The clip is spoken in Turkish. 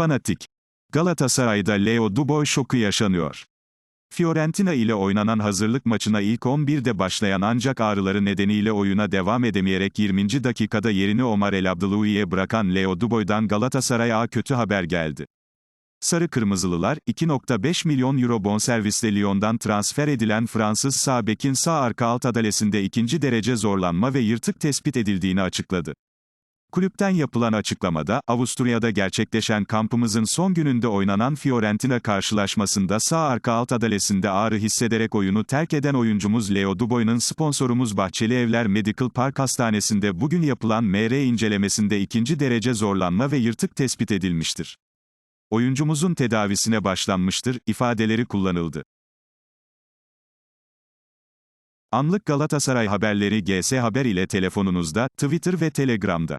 Fanatik. Galatasaray'da Leo Dubois şoku yaşanıyor. Fiorentina ile oynanan hazırlık maçına ilk 11'de başlayan ancak ağrıları nedeniyle oyuna devam edemeyerek 20. dakikada yerini Omar El Abdeloui'ye bırakan Leo Dubois'dan Galatasaray'a kötü haber geldi. Sarı Kırmızılılar, 2.5 milyon euro bonservisle Lyon'dan transfer edilen Fransız sağ bekin sağ arka alt adalesinde ikinci derece zorlanma ve yırtık tespit edildiğini açıkladı. Kulüpten yapılan açıklamada, Avusturya'da gerçekleşen kampımızın son gününde oynanan Fiorentina karşılaşmasında sağ arka alt adalesinde ağrı hissederek oyunu terk eden oyuncumuz Leo Dubois'un sponsorumuz Bahçeli Evler Medical Park Hastanesi'nde bugün yapılan MR incelemesinde ikinci derece zorlanma ve yırtık tespit edilmiştir. Oyuncumuzun tedavisine başlanmıştır, ifadeleri kullanıldı. Anlık Galatasaray haberleri GS Haber ile telefonunuzda, Twitter ve Telegram'da.